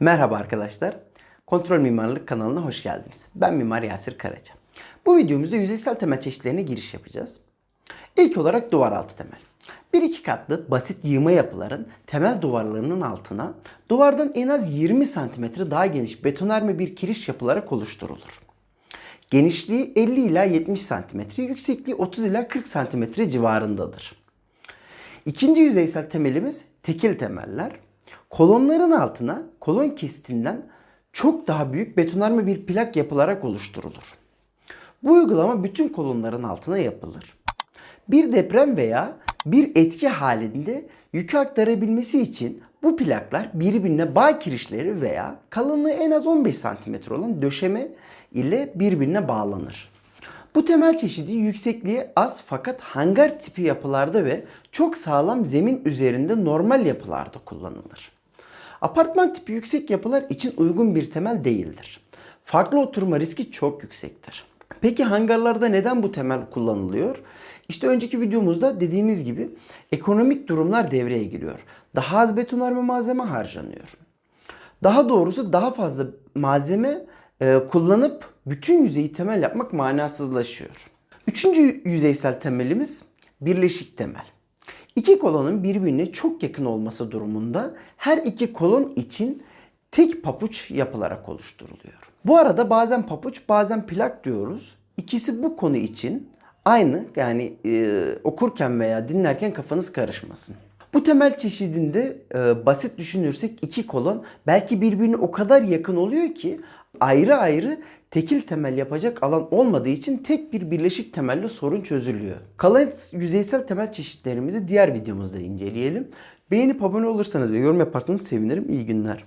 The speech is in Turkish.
Merhaba arkadaşlar. Kontrol Mimarlık kanalına hoş geldiniz. Ben Mimar Yasir Karaca. Bu videomuzda yüzeysel temel çeşitlerine giriş yapacağız. İlk olarak duvar altı temel. Bir iki katlı basit yığma yapıların temel duvarlarının altına duvardan en az 20 cm daha geniş betonarme bir kiriş yapılarak oluşturulur. Genişliği 50 ila 70 cm, yüksekliği 30 ila 40 cm civarındadır. İkinci yüzeysel temelimiz tekil temeller. Kolonların altına kolon kesitinden çok daha büyük betonarme bir plak yapılarak oluşturulur. Bu uygulama bütün kolonların altına yapılır. Bir deprem veya bir etki halinde yükü aktarabilmesi için bu plaklar birbirine bağ kirişleri veya kalınlığı en az 15 cm olan döşeme ile birbirine bağlanır. Bu temel çeşidi yüksekliği az fakat hangar tipi yapılarda ve çok sağlam zemin üzerinde normal yapılarda kullanılır. Apartman tipi yüksek yapılar için uygun bir temel değildir. Farklı oturma riski çok yüksektir. Peki hangarlarda neden bu temel kullanılıyor? İşte önceki videomuzda dediğimiz gibi ekonomik durumlar devreye giriyor. Daha az betonarme malzeme harcanıyor. Daha doğrusu daha fazla malzeme e, kullanıp bütün yüzeyi temel yapmak manasızlaşıyor. Üçüncü yüzeysel temelimiz birleşik temel. İki kolonun birbirine çok yakın olması durumunda her iki kolon için tek papuç yapılarak oluşturuluyor. Bu arada bazen papuç bazen plak diyoruz. İkisi bu konu için aynı yani e, okurken veya dinlerken kafanız karışmasın. Bu temel çeşidinde e, basit düşünürsek iki kolon belki birbirine o kadar yakın oluyor ki ayrı ayrı tekil temel yapacak alan olmadığı için tek bir birleşik temelle sorun çözülüyor. Kalan yüzeysel temel çeşitlerimizi diğer videomuzda inceleyelim. Beğenip abone olursanız ve yorum yaparsanız sevinirim. İyi günler.